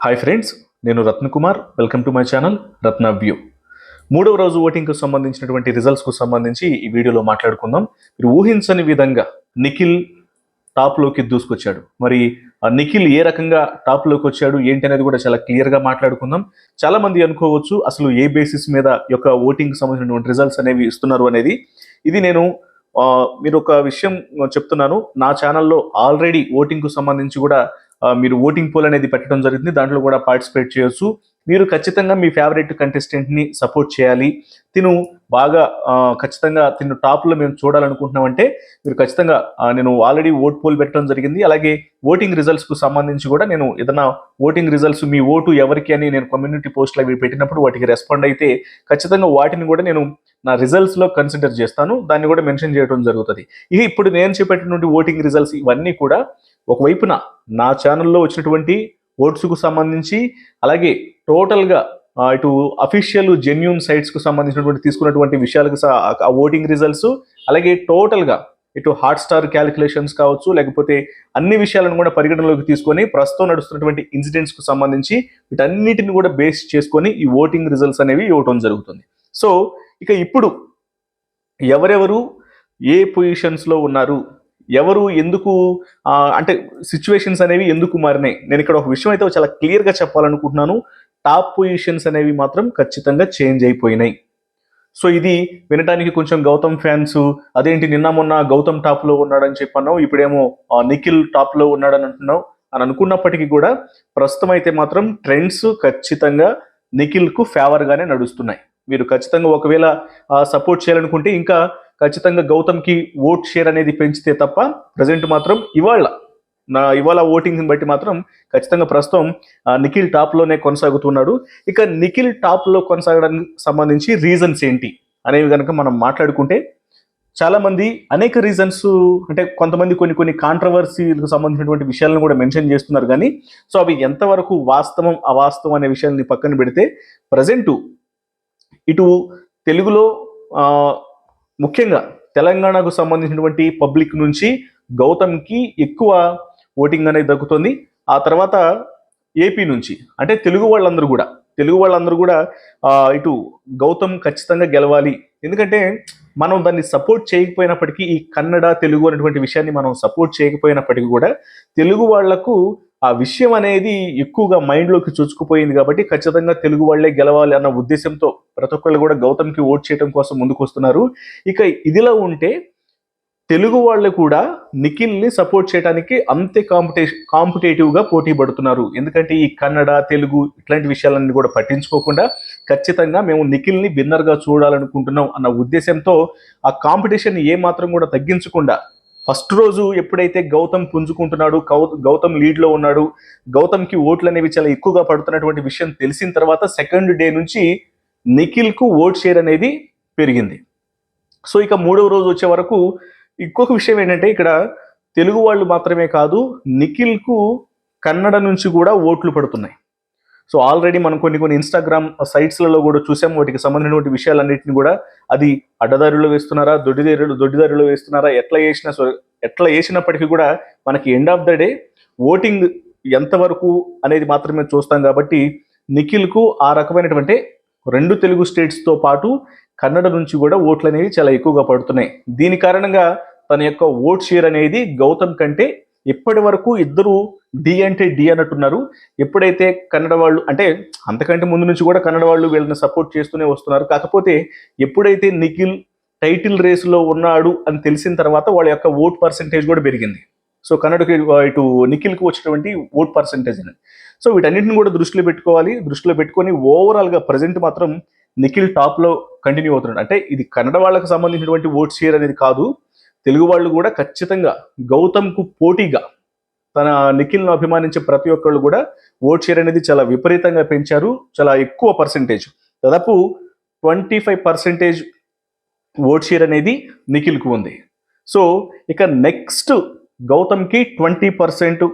Hi friends నేను Ratnakumar welcome to my channel Ratna view మూడవ రోజు ఓటింగ్కు సంబంధించినటువంటి రిజల్ట్స్కు సంబంధించి ఈ వీడియోలో మాట్లాడుకుందాం. మీరు ఊహించని విధంగా నిఖిల్ టాప్లోకి దూసుకొచ్చాడు. మరి ఆ నిఖిల్ ఏ రకంగా టాప్లోకి వచ్చాడు ఏంటి అనేది కూడా చాలా క్లియర్గా మాట్లాడుకుందాం. చాలా మంది అనుకోవచ్చు అసలు ఏ బేసిస్ మీద యొక్క ఓటింగ్ సంబంధించినటువంటి రిజల్ట్స్ అనేవి ఇస్తున్నారు అనేది. ఇది నేను మీరు ఒక విషయం చెప్తున్నాను. నా ఛానల్లో ఆల్రెడీ ఓటింగ్కు సంబంధించి కూడా మీరు ఓటింగ్ పోల్ అనేది పెట్టడం జరిగింది. దాంట్లో కూడా పార్టిసిపేట్ చేయొచ్చు. మీరు ఖచ్చితంగా మీ ఫేవరెట్ కంటెస్టెంట్ని సపోర్ట్ చేయాలి. తిను బాగా ఖచ్చితంగా తిను టాప్లో మేము చూడాలనుకుంటున్నామంటే మీరు ఖచ్చితంగా నేను ఆల్రెడీ ఓట్ పోల్ పెట్టడం జరిగింది. అలాగే ఓటింగ్ రిజల్ట్స్కు సంబంధించి కూడా నేను ఏదైనా ఓటింగ్ రిజల్ట్స్ మీ ఓటు ఎవరికి అని నేను కమ్యూనిటీ పోస్ట్లో అవి పెట్టినప్పుడు వాటికి రెస్పాండ్ అయితే ఖచ్చితంగా వాటిని కూడా నేను నా రిజల్ట్స్లో కన్సిడర్ చేస్తాను. దాన్ని కూడా మెన్షన్ చేయడం జరుగుతుంది. ఇక ఇప్పుడు నేను చెప్పేటటువంటి ఓటింగ్ రిజల్ట్స్ ఇవన్నీ కూడా ఒకవైపున నా ఛానల్లో వచ్చినటువంటి ఓట్స్కు సంబంధించి అలాగే టోటల్గా ఇటు అఫీషియల్ జెన్యున్ సైట్స్కు సంబంధించినటువంటి తీసుకున్నటువంటి విషయాలకు ఆ ఓటింగ్ రిజల్ట్స్ అలాగే టోటల్గా ఇటు హాట్ స్టార్ క్యాలిక్యులేషన్స్ కావచ్చు లేకపోతే అన్ని విషయాలను కూడా పరిగణనలోకి తీసుకొని ప్రస్తుతం నడుస్తున్నటువంటి ఇన్సిడెంట్స్కు సంబంధించి వీటన్నిటిని కూడా బేస్ చేసుకొని ఈ ఓటింగ్ రిజల్ట్స్ అనేవి ఇవ్వటం జరుగుతుంది. సో ఇక ఇప్పుడు ఎవరెవరు ఏ పొజిషన్స్లో ఉన్నారు? ఎవరు ఎందుకు అంటే సిచ్యువేషన్స్ అనేవి ఎందుకు మారినాయి? నేను ఇక్కడ ఒక విషయం అయితే చాలా క్లియర్గా చెప్పాలనుకుంటున్నాను. టాప్ పొజిషన్స్ అనేవి మాత్రం ఖచ్చితంగా చేంజ్ అయిపోయినాయి. సో ఇది వినడానికి కొంచెం గౌతమ్ ఫ్యాన్స్ అదేంటి నిన్న మొన్న గౌతమ్ టాప్లో ఉన్నాడని చెప్పన్నావు ఇప్పుడేమో నిఖిల్ టాప్లో ఉన్నాడని అంటున్నావు అని అనుకున్నప్పటికీ కూడా ప్రస్తుతం అయితే మాత్రం ట్రెండ్స్ ఖచ్చితంగా నిఖిల్కు ఫేవర్గానే నడుస్తున్నాయి. మీరు ఖచ్చితంగా ఒకవేళ సపోర్ట్ చేయాలనుకుంటే ఇంకా ఖచ్చితంగా గౌతమ్కి ఓట్ షేర్ అనేది పెంచితే తప్ప ప్రజెంట్ మాత్రం ఇవాళ నా ఇవాళ ఓటింగ్ బట్టి మాత్రం ఖచ్చితంగా ప్రస్తుతం నిఖిల్ టాప్లోనే కొనసాగుతున్నాడు. ఇక నిఖిల్ టాప్లో కొనసాగడానికి సంబంధించి రీజన్స్ ఏంటి అనేవి కనుక మనం మాట్లాడుకుంటే చాలామంది అనేక రీజన్స్ అంటే కొంతమంది కొన్ని కొన్ని కాంట్రవర్సీలకు సంబంధించినటువంటి విషయాలను కూడా మెన్షన్ చేస్తున్నారు. కానీ సో అవి ఎంతవరకు వాస్తవం అవాస్తవం అనే విషయాన్ని పక్కన పెడితే ప్రజెంటు ఇటు తెలుగులో ముఖ్యంగా తెలంగాణకు సంబంధించినటువంటి పబ్లిక్ నుంచి గౌతమ్కి ఎక్కువ ఓటింగ్ అనేది దక్కుతుంది. ఆ తర్వాత ఏపీ నుంచి అంటే తెలుగు వాళ్ళందరూ కూడా తెలుగు వాళ్ళందరూ కూడా ఇటు గౌతమ్ ఖచ్చితంగా గెలవాలి. ఎందుకంటే మనం దాన్ని సపోర్ట్ చేయకపోయినప్పటికీ ఈ కన్నడ తెలుగు అనేటువంటి విషయాన్ని మనం సపోర్ట్ చేయకపోయినప్పటికీ కూడా తెలుగు వాళ్ళకు ఆ విషయం అనేది ఎక్కువగా మైండ్లోకి చొచ్చుకుపోయింది కాబట్టి ఖచ్చితంగా తెలుగు వాళ్ళే గెలవాలి అన్న ఉద్దేశంతో ప్రతి ఒక్కళ్ళు కూడా గౌతమ్కి ఓట్ చేయడం కోసం ముందుకు వస్తున్నారు. ఇక ఇదిలా ఉంటే తెలుగు వాళ్ళు కూడా నిఖిల్ని సపోర్ట్ చేయడానికి అంతే కాంపిటే కాంపిటేటివ్గా పోటీ పడుతున్నారు. ఎందుకంటే ఈ కన్నడ తెలుగు ఇట్లాంటి విషయాలన్నీ కూడా పట్టించుకోకుండా ఖచ్చితంగా మేము నిఖిల్ని విన్నర్గా చూడాలనుకుంటున్నాం అన్న ఉద్దేశంతో ఆ కాంపిటీషన్ ఏ మాత్రం కూడా తగ్గించకుండా ఫస్ట్ రోజు ఎప్పుడైతే గౌతమ్ పుంజుకుంటున్నాడు గౌతమ్ లీడ్లో ఉన్నాడు గౌతమ్కి ఓట్లు అనేవి చాలా ఎక్కువగా పడుతున్నటువంటి విషయం తెలిసిన తర్వాత సెకండ్ డే నుంచి నిఖిల్కు ఓట్ షేర్ అనేది పెరిగింది. సో ఇక మూడవ రోజు వచ్చే వరకు ఇంకొక విషయం ఏంటంటే ఇక్కడ తెలుగు వాళ్ళు మాత్రమే కాదు నిఖిల్కు కన్నడ నుంచి కూడా ఓట్లు పడుతున్నాయి. సో ఆల్రెడీ మనం కొన్ని కొన్ని ఇన్స్టాగ్రామ్ సైట్స్లలో కూడా చూసాం. వాటికి సంబంధించినటువంటి విషయాలన్నింటినీ కూడా అది అడ్డదారిలో వేస్తున్నారా? దొడ్డిదారులు దొడ్డిదారిలో వేస్తున్నారా? ఎట్లా వేసినా ఎట్లా వేసినప్పటికీ కూడా మనకి end of the day voting ఎంతవరకు అనేది మాత్రమే చూస్తాం కాబట్టి నిఖిల్కు ఆ రకమైనటువంటి రెండు తెలుగు స్టేట్స్తో పాటు కన్నడ నుంచి కూడా ఓట్లు అనేవి చాలా ఎక్కువగా పడుతున్నాయి. దీని కారణంగా తన యొక్క ఓట్ షేర్ అనేది గౌతమ్ కంటే ఇప్పటి వరకు ఇద్దరు డి అంటే డి అన్నట్టున్నారు. ఎప్పుడైతే కన్నడ వాళ్ళు అంటే అంతకంటే ముందు నుంచి కూడా కన్నడ వాళ్ళు వీళ్ళని సపోర్ట్ చేస్తూనే వస్తున్నారు. కాకపోతే ఎప్పుడైతే నిఖిల్ టైటిల్ రేసులో ఉన్నాడు అని తెలిసిన తర్వాత వాళ్ళ యొక్క ఓట్ పర్సంటేజ్ కూడా పెరిగింది. సో కన్నడకి ఇటు నిఖిల్కి వచ్చినటువంటి ఓట్ పర్సంటేజ్ అనేది. సో వీటన్నింటిని కూడా దృష్టిలో పెట్టుకోవాలి. దృష్టిలో పెట్టుకొని ఓవరాల్గా ప్రజెంట్ మాత్రం నిఖిల్ టాప్లో కంటిన్యూ అవుతున్నాడు. అంటే ఇది కన్నడ వాళ్ళకి సంబంధించినటువంటి ఓట్ షేర్ అనేది కాదు. తెలుగు వాళ్ళు కూడా ఖచ్చితంగా గౌతమ్కు పోటీగా తన నిఖిల్ను అభిమానించే ప్రతి ఒక్కళ్ళు కూడా ఓట్ షేర్ అనేది చాలా విపరీతంగా పెంచారు. చాలా ఎక్కువ పర్సంటేజ్ దాదాపు twenty five percentage vote share అనేది నిఖిల్కు ఉంది. సో ఇక నెక్స్ట్ గౌతమ్కి ట్వంటీ పర్సెంట్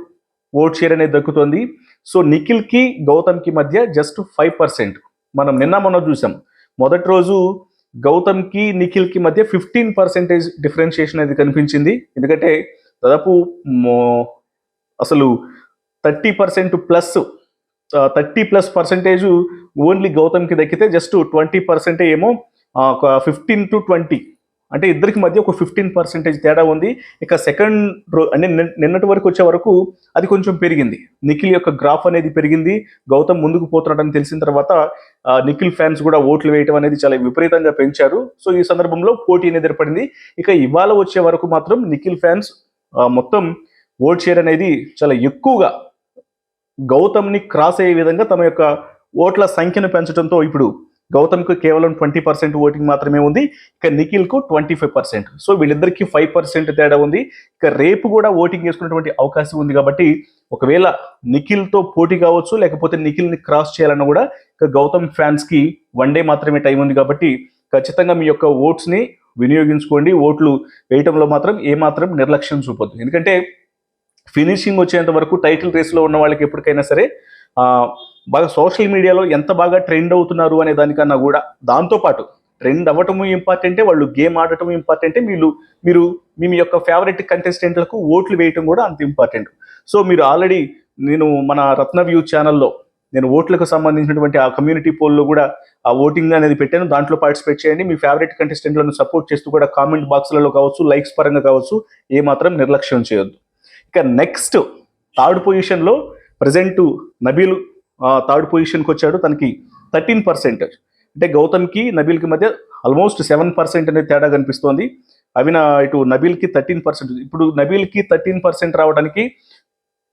ఓట్ షేర్ అనేది దక్కుతుంది. సో నిఖిల్కి గౌతమ్కి మధ్య జస్ట్ ఫైవ్ పర్సెంట్ మనం నిన్న మొన్న చూసాం. మొదటి రోజు గౌతమ్కి నిఖిల్కి మధ్య ఫిఫ్టీన్ పర్సెంటేజ్ డిఫరెన్షియేషన్ అనేది కనిపించింది. ఎందుకంటే దాదాపు అసలు thirty percent plus thirty plus percentage only గౌతమ్కి దక్కితే జస్ట్ ట్వంటీ పర్సెంటే ఏమో ఒక ఫిఫ్టీన్ టు ట్వంటీ. అంటే ఇద్దరికి మధ్య ఒక ఫిఫ్టీన్ పర్సెంటేజ్ తేడా ఉంది. ఇక సెకండ్ రో అంటే నిన్నటి వరకు వచ్చే వరకు అది కొంచెం పెరిగింది. నిఖిల్ యొక్క గ్రాఫ్ అనేది పెరిగింది. గౌతమ్ ముందుకు పోతున్నాడని తెలిసిన తర్వాత నిఖిల్ ఫ్యాన్స్ కూడా ఓట్లు వేయటం అనేది చాలా విపరీతంగా పెంచారు. సో ఈ సందర్భంలో పోటీ అనేది ఏర్పడింది. ఇక ఇవాళ వచ్చే వరకు మాత్రం నిఖిల్ ఫ్యాన్స్ మొత్తం ఓట్ షేర్ అనేది చాలా ఎక్కువగా గౌతమ్ని క్రాస్ అయ్యే విధంగా తమ యొక్క ఓట్ల సంఖ్యను పెంచడంతో ఇప్పుడు గౌతమ్కు కేవలం ట్వంటీ పర్సెంట్ ఓటింగ్ మాత్రమే ఉంది. ఇక నిఖిల్కు ట్వంటీ ఫైవ్ పర్సెంట్. సో వీళ్ళిద్దరికీ ఫైవ్ పర్సెంట్ తేడా ఉంది. ఇక రేపు కూడా ఓటింగ్ చేసుకునేటువంటి అవకాశం ఉంది కాబట్టి ఒకవేళ నిఖిల్తో పోటీ కావచ్చు లేకపోతే నిఖిల్ని క్రాస్ చేయాలన్నా కూడా ఇక గౌతమ్ ఫ్యాన్స్కి వన్ డే మాత్రమే టైం ఉంది కాబట్టి ఖచ్చితంగా మీ యొక్క ఓట్స్ని వినియోగించుకోండి. ఓట్లు వేయటంలో మాత్రం ఏమాత్రం నిర్లక్ష్యం చూపొద్దు. ఎందుకంటే ఫినిషింగ్ వచ్చేంత వరకు టైటిల్ రేస్లో ఉన్న వాళ్ళకి ఎప్పటికైనా సరే బాగా సోషల్ మీడియాలో ఎంత బాగా ట్రెండ్ అవుతున్నారు అనే దానికన్నా కూడా దాంతోపాటు ట్రెండ్ అవ్వటము ఇంపార్టెంటే వాళ్ళు గేమ్ ఆడటం ఇంపార్టెంటే మీరు మీరు మీ మీ యొక్క ఫేవరెట్ కంటెస్టెంట్లకు ఓట్లు వేయటం కూడా అంత ఇంపార్టెంట్. సో మీరు ఆల్రెడీ నేను మన రత్న వ్యూ ఛానల్లో నేను ఓట్లకు సంబంధించినటువంటి ఆ కమ్యూనిటీ పోల్లో కూడా ఆ ఓటింగ్ అనేది పెట్టాను. దాంట్లో పార్టిసిపేట్ చేయండి. మీ ఫేవరెట్ కంటెస్టెంట్లను సపోర్ట్ చేస్తూ కూడా కామెంట్ బాక్స్లలో కావచ్చు లైక్స్ పరంగా కావచ్చు ఏమాత్రం నిర్లక్ష్యం చేయొద్దు. ఇక నెక్స్ట్ థర్డ్ పొజిషన్లో ప్రజెంట్ నబీల్ థర్డ్ పొజిషన్కి వచ్చాడు. తనకి థర్టీన్ పర్సెంట్. అంటే గౌతమ్కి నబీల్కి మధ్య ఆల్మోస్ట్ సెవెన్ పర్సెంట్ అనేది తేడా కనిపిస్తోంది. అవిన ఇటు నబీల్కి థర్టీన్ పర్సెంట్. ఇప్పుడు నబీల్కి థర్టీన్ పర్సెంట్ రావడానికి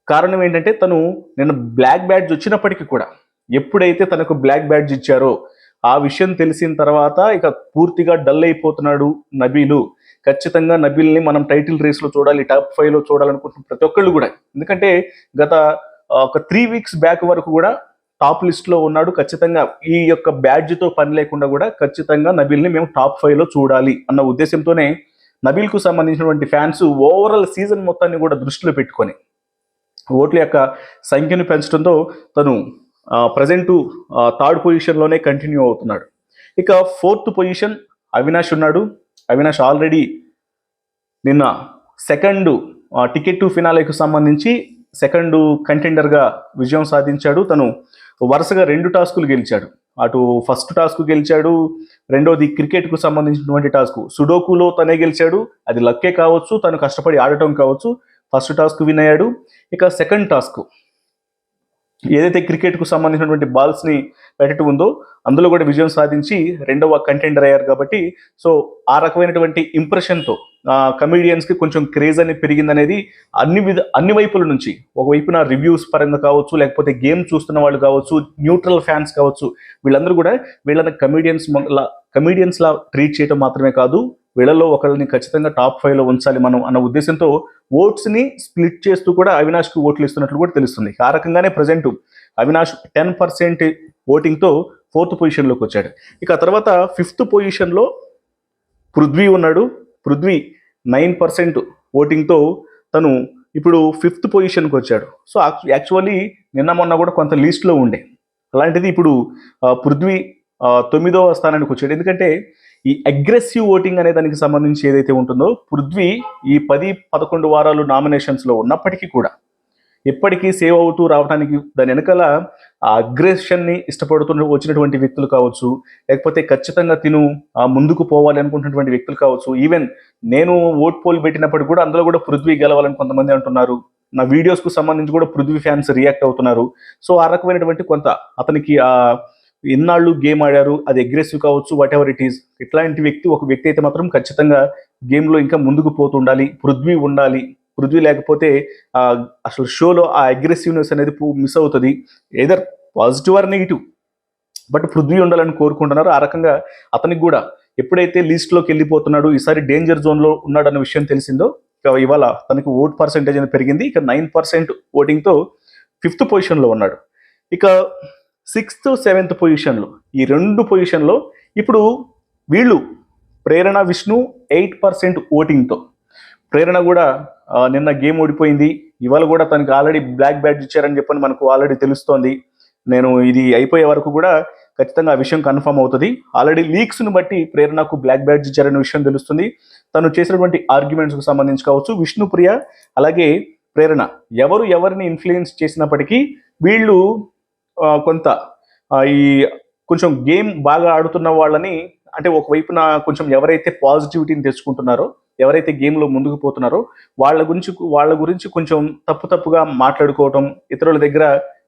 కారణం ఏంటంటే తను నేను బ్లాక్ బ్యాడ్జ్ వచ్చినప్పటికీ కూడా ఎప్పుడైతే తనకు బ్లాక్ బ్యాడ్జ్ ఇచ్చారో ఆ విషయం తెలిసిన తర్వాత ఇక పూర్తిగా డల్ అయిపోతున్నాడు నబీలు. ఖచ్చితంగా నబీల్ని మనం టైటిల్ రేస్లో చూడాలి టాప్ ఫైవ్లో చూడాలనుకుంటున్న ప్రతి ఒక్కళ్ళు కూడా. ఎందుకంటే గత ఒక త్రీ వీక్స్ బ్యాక్ వరకు కూడా టాప్ లిస్ట్లో ఉన్నాడు. ఖచ్చితంగా ఈ యొక్క బ్యాడ్జ్తో పని లేకుండా కూడా ఖచ్చితంగా నబీల్ని మేము టాప్ ఫైవ్లో చూడాలి అన్న ఉద్దేశంతోనే నబీల్కు సంబంధించినటువంటి ఫ్యాన్స్ ఓవరాల్ సీజన్ మొత్తాన్ని కూడా దృష్టిలో పెట్టుకొని ఓట్ల యొక్క సంఖ్యను పెంచడంతో తను ప్రజెంటు థర్డ్ పొజిషన్లోనే కంటిన్యూ అవుతున్నాడు. ఇక ఫోర్త్ పొజిషన్ అవినాష్ ఉన్నాడు. అవినాష్ ఆల్రెడీ నిన్న సెకండ్ టికెట్ టు ఫినాలేకు సంబంధించి సెకండ్ కంటెండర్గా విజయం సాధించాడు. తను వరుసగా రెండు టాస్కులు గెలిచాడు. అటు ఫస్ట్ టాస్క్ గెలిచాడు రెండోది క్రికెట్కు సంబంధించినటువంటి టాస్క్ సుడోకులో తనే గెలిచాడు. అది లక్కే కావచ్చు తను కష్టపడి ఆడటం కావచ్చు. ఫస్ట్ టాస్క్ విన్ అయ్యాడు. ఇక సెకండ్ టాస్క్ ఏదైతే క్రికెట్కు సంబంధించినటువంటి బాల్స్ని పెట్టడం ఉందో అందులో కూడా విజయం సాధించి రెండవ కంటెండర్ అయ్యారు కాబట్టి సో ఆ రకమైనటువంటి ఇంప్రెషన్తో కమెడియన్స్కి కొంచెం క్రేజ్ అనేది పెరిగిందనేది అన్ని విధ అన్ని వైపుల నుంచి. ఒకవైపున రివ్యూస్ పరంగా కావచ్చు లేకపోతే గేమ్ చూస్తున్న వాళ్ళు కావచ్చు న్యూట్రల్ ఫ్యాన్స్ కావచ్చు వీళ్ళందరూ కూడా వీళ్ళని కమీడియన్స్ కమీడియన్స్ లా ట్రీట్ చేయడం మాత్రమే కాదు వీళ్ళలో ఒకరిని ఖచ్చితంగా టాప్ ఫైవ్లో ఉంచాలి మనం అన్న ఉద్దేశంతో ఓట్స్ని స్ప్లిట్ చేస్తూ కూడా అవినాష్కి ఓట్లు ఇస్తున్నట్లు కూడా తెలుస్తుంది. ఆ రకంగానే ప్రజెంట్ అవినాష్ టెన్ పర్సెంట్ ఓటింగ్తో ఫోర్త్ పొజిషన్లోకి వచ్చాడు. ఇక తర్వాత ఫిఫ్త్ పొజిషన్లో పృథ్వీ ఉన్నాడు. పృథ్వీ నైన్ పర్సెంట్ ఓటింగ్తో తను ఇప్పుడు ఫిఫ్త్ పొజిషన్కి వచ్చాడు. సో యాక్చువల్లీ నిన్న మొన్న కూడా కొంత లీస్ట్లో ఉండే. అలాంటిది ఇప్పుడు పృథ్వీ తొమ్మిదవ స్థానానికి వచ్చాడు. ఎందుకంటే ఈ అగ్రెసివ్ ఓటింగ్ అనే దానికి సంబంధించి ఏదైతే ఉంటుందో పృథ్వీ ఈ పది పదకొండు వారాలు నామినేషన్స్లో ఉన్నప్పటికీ కూడా ఎప్పటికీ సేవ్ అవుతూ రావడానికి దాని వెనకాల ఆ అగ్రెషన్ని ఇష్టపడుతూ వచ్చినటువంటి వ్యక్తులు కావచ్చు లేకపోతే ఖచ్చితంగా తిను ఆ, ముందుకు పోవాలి అనుకుంటున్నటువంటి వ్యక్తులు కావచ్చు. ఈవెన్ నేను ఓట్ పోల్ పెట్టినప్పుడు కూడా అందులో కూడా పృథ్వీ గెలవాలని కొంతమంది అంటున్నారు. నా వీడియోస్కు సంబంధించి కూడా పృథ్వీ ఫ్యాన్స్ రియాక్ట్ అవుతున్నారు. సో ఆ రకమైనటువంటి కొంత అతనికి ఆ ఇన్నాళ్ళు గేమ్ ఆడారు అది అగ్రెసివ్ కావచ్చు వాట్ ఎవర్ ఇట్ ఈస్ ఇట్లాంటి వ్యక్తి ఒక వ్యక్తి అయితే మాత్రం ఖచ్చితంగా గేమ్లో ఇంకా ముందుకు పోతుండాలి పృథ్వీ ఉండాలి. పృథ్వీ లేకపోతే అసలు షోలో ఆ అగ్రెసివ్నెస్ అనేది మిస్ అవుతుంది. Either positive or negative but Prithvi ఉండాలని కోరుకుంటున్నారు. ఆ రకంగా అతనికి కూడా ఎప్పుడైతే లిస్ట్లోకి వెళ్ళిపోతున్నాడు ఈసారి డేంజర్ జోన్లో ఉన్నాడన్న విషయం తెలిసిందో ఇక ఇవాళ తనకి ఓట్ పర్సెంటేజ్ అనేది పెరిగింది. ఇక నైన్ పర్సెంట్ ఓటింగ్తో ఫిఫ్త్ పొజిషన్లో ఉన్నాడు. ఇక సిక్స్త్ సెవెంత్ పొజిషన్లో ఈ రెండు పొజిషన్లో ఇప్పుడు వీళ్ళు ప్రేరణ విష్ణు ఎయిట్ పర్సెంట్ ఓటింగ్తో ప్రేరణ కూడా నిన్న గేమ్ ఓడిపోయింది. ఇవాళ కూడా తనకి ఆల్రెడీ బ్లాక్ బ్యాడ్జ్ ఇచ్చారని చెప్పని మనకు ఆల్రెడీ తెలుస్తోంది. నేను ఇది అయిపోయే వరకు కూడా ఖచ్చితంగా ఆ విషయం కన్ఫర్మ్ అవుతుంది. ఆల్రెడీ లీక్స్ను బట్టి ప్రేరణకు బ్లాక్ బ్యాడ్జ్ ఇచ్చారనే విషయం తెలుస్తుంది. తను చేసినటువంటి ఆర్గ్యుమెంట్స్కు సంబంధించి కావచ్చు విష్ణుప్రియ అలాగే ప్రేరణ. ఎవరు ఎవరిని ఇన్ఫ్లుయెన్స్ చేసినప్పటికీ వీళ్ళు కొంత ఈ కొంచెం గేమ్ బాగా ఆడుతున్న వాళ్ళని అంటే ఒకవైపున కొంచెం ఎవరైతే పాజిటివిటీని తెచ్చుకుంటున్నారో ఎవరైతే గేమ్లో ముందుకు పోతున్నారో వాళ్ళ గురించి వాళ్ళ గురించి కొంచెం తప్పు తప్పుగా మాట్లాడుకోవటం ఇతరుల దగ్గర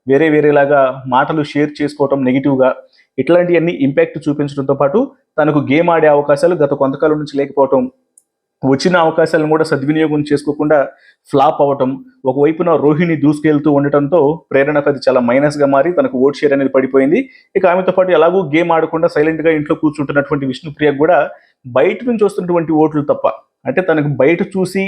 వేరే వేరేలాగా మాటలు షేర్ చేసుకోవటం నెగిటివ్గా ఇట్లాంటివన్నీ ఇంపాక్ట్ చూపించడంతో పాటు తనకు గేమ్ ఆడే అవకాశాలు గత కొంతకాలం నుంచి లేకపోవటం వచ్చిన అవకాశాలను కూడా సద్వినియోగం చేసుకోకుండా ఫ్లాప్ అవ్వటం ఒకవైపున రోహిణి దూసుకెళ్తూ ఉండటంతో ప్రేరణకు అది చాలా మైనస్గా మారి తనకు ఓట్ షేర్ అనేది పడిపోయింది. ఇక ఆమెతో పాటు ఎలాగూ గేమ్ ఆడకుండా సైలెంట్గా ఇంట్లో కూర్చుంటున్నటువంటి విష్ణుప్రియ కూడా బయట నుంచి వస్తున్నటువంటి ఓట్లు తప్ప అంటే తనకు బయట చూసి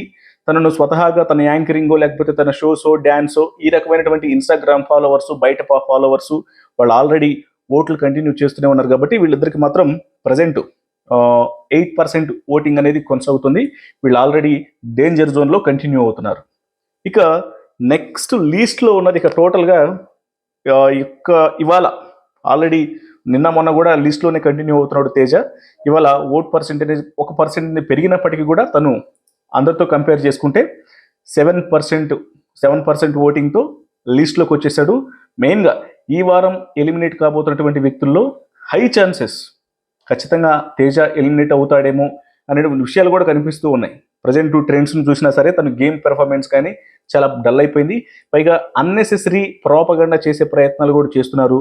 తనను స్వతహాగా తన యాంకరింగో లేకపోతే తన షోసో డ్యాన్సో ఈ రకమైనటువంటి ఇన్స్టాగ్రామ్ ఫాలోవర్స్ బయట ఫాలోవర్స్ వాళ్ళు ఆల్రెడీ ఓట్లు కంటిన్యూ చేస్తూనే ఉన్నారు. కాబట్టి వీళ్ళిద్దరికి మాత్రం ప్రజెంట్ ఎయిట్ పర్సెంట్ ఓటింగ్ అనేది కొనసాగుతుంది. వీళ్ళు ఆల్రెడీ డేంజర్ జోన్లో కంటిన్యూ అవుతున్నారు. ఇక నెక్స్ట్ లీస్ట్లో ఉన్నది ఇక టోటల్గా ఇక ఇవాళ ఆల్రెడీ నిన్న మొన్న కూడా లిస్ట్లోనే కంటిన్యూ అవుతున్నాడు తేజ. ఇవాళ ఓట్ పర్సెంటేజ్ ఒక పర్సెంట్ పెరిగినప్పటికీ కూడా తను అందరితో కంపేర్ చేసుకుంటే సెవెన్ పర్సెంట్ సెవెన్ పర్సెంట్ ఓటింగ్తో లిస్ట్లోకి వచ్చేసాడు. మెయిన్గా ఈ వారం ఎలిమినేట్ కాబోతున్నటువంటి వ్యక్తుల్లో హై ఛాన్సెస్ ఖచ్చితంగా తేజ ఎలిమినేట్ అవుతాడేమో అనే విషయాలు కూడా కనిపిస్తూ ఉన్నాయి. ప్రజెంట్ ట్రెండ్స్ను చూసినా సరే తను గేమ్ పెర్ఫార్మెన్స్ కానీ చాలా డల్ అయిపోయింది. పైగా అన్నెసెసరీ ప్రోపగండా చేసే ప్రయత్నాలు కూడా చేస్తున్నారు.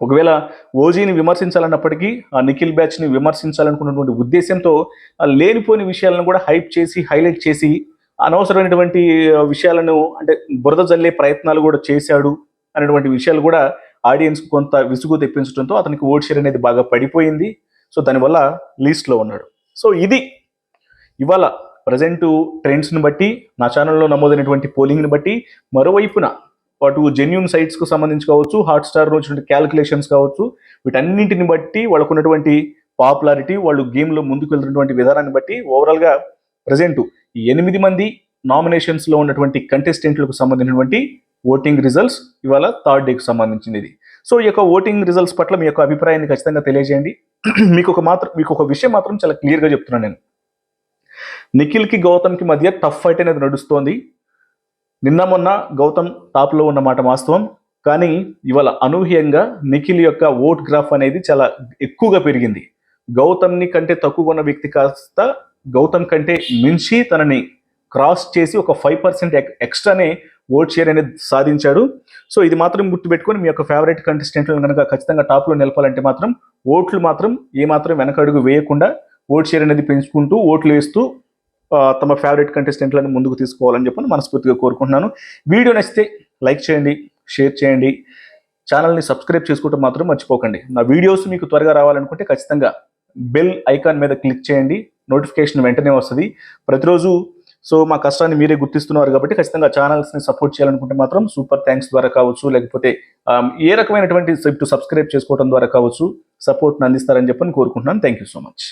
ఒకవేళ ఓజీని విమర్శించాలన్నప్పటికీ ఆ నిఖిల్ బ్యాచ్ని విమర్శించాలనుకున్నటువంటి ఉద్దేశంతో లేనిపోయిన లేనిపోని విషయాలను కూడా హైప్ చేసి హైలైట్ చేసి అనవసరమైనటువంటి విషయాలను అంటే బురద జల్లే ప్రయత్నాలు కూడా చేశాడు అనేటువంటి విషయాలు కూడా ఆడియన్స్ కొంత విసుగు తెప్పించడంతో అతనికి ఓట్ షేర్ అనేది బాగా పడిపోయింది. సో దానివల్ల లీస్ట్లో ఉన్నాడు. సో ఇది ఇవాళ ప్రజెంట్ ట్రెండ్స్ని బట్టి నా ఛానల్లో నమోదైనటువంటి పోలింగ్ని బట్టి మరోవైపున అటు జెన్యున్ సైట్స్కు సంబంధించి కావచ్చు హాట్స్టార్ వచ్చినటువంటి క్యాలిక్యులేషన్స్ కావచ్చు వీటన్నింటిని బట్టి వాళ్ళకు ఉన్నటువంటి పాపులారిటీ వాళ్ళు గేమ్లో ముందుకు వెళ్తున్నటువంటి విధానాన్ని బట్టి ఓవరాల్గా ప్రజెంట్ ఈ ఎనిమిది మంది నామినేషన్స్లో ఉన్నటువంటి కంటెస్టెంట్లకు సంబంధించినటువంటి ఓటింగ్ రిజల్ట్స్ ఇవాళ థర్డ్ డేకి సంబంధించింది ఇది సో ఈ యొక్క ఓటింగ్ రిజల్ట్స్ పట్ల మీ యొక్క అభిప్రాయాన్ని ఖచ్చితంగా తెలియజేయండి. మీకు ఒక మాత్రం మీకు ఒక విషయం మాత్రం చాలా క్లియర్గా చెప్తున్నాను నేను. నిఖిల్కి గౌతమ్కి మధ్య టఫ్ ఫైట్ అనేది నడుస్తోంది. నిన్న మొన్న గౌతమ్ టాప్లో ఉన్న మాట వాస్తవం. కానీ ఇవాళ అనూహ్యంగా నిఖిల్ యొక్క ఓట్ గ్రాఫ్ అనేది చాలా ఎక్కువగా పెరిగింది. గౌతమ్ని కంటే తక్కువ ఉన్న వ్యక్తి కాస్త గౌతమ్ కంటే మించి తనని క్రాస్ చేసి ఒక ఫైవ్ పర్సెంట్ ఎక్స్ట్రానే ఓట్ షేర్ అనేది సాధించాడు. సో ఇది మాత్రం గుర్తుపెట్టుకొని మీ యొక్క ఫేవరెట్ కంటెస్టెంట్లను కనుక ఖచ్చితంగా టాప్లో నిలపాలంటే మాత్రం ఓట్లు మాత్రం ఏమాత్రం వెనకడుగు వేయకుండా ఓట్ షేర్ అనేది పెంచుకుంటూ ఓట్లు వేస్తూ తమ ఫేవరెట్ కంటెస్టెంట్లను ముందుకు తీసుకోవాలని చెప్పని మనస్ఫూర్తిగా కోరుకుంటున్నాను. వీడియో నచ్చితే లైక్ చేయండి షేర్ చేయండి. ఛానల్ని సబ్స్క్రైబ్ చేసుకోవటం మాత్రం మర్చిపోకండి. నా వీడియోస్ మీకు త్వరగా రావాలనుకుంటే ఖచ్చితంగా బెల్ ఐకాన్ మీద క్లిక్ చేయండి. నోటిఫికేషన్ వెంటనే వస్తుంది. ప్రతిరోజు సో మా కష్టాన్ని మీరే గుర్తిస్తున్నారు కాబట్టి ఖచ్చితంగా ఛానల్స్ని సపోర్ట్ చేయాలనుకుంటే మాత్రం సూపర్ థ్యాంక్స్ ద్వారా కావచ్చు లేకపోతే ఏ రకమైనటువంటి సబ్స్క్రైబ్ చేసుకోవడం ద్వారా కావచ్చు సపోర్ట్ని అందిస్తారని చెప్పని కోరుకుంటున్నాను. Thank you so much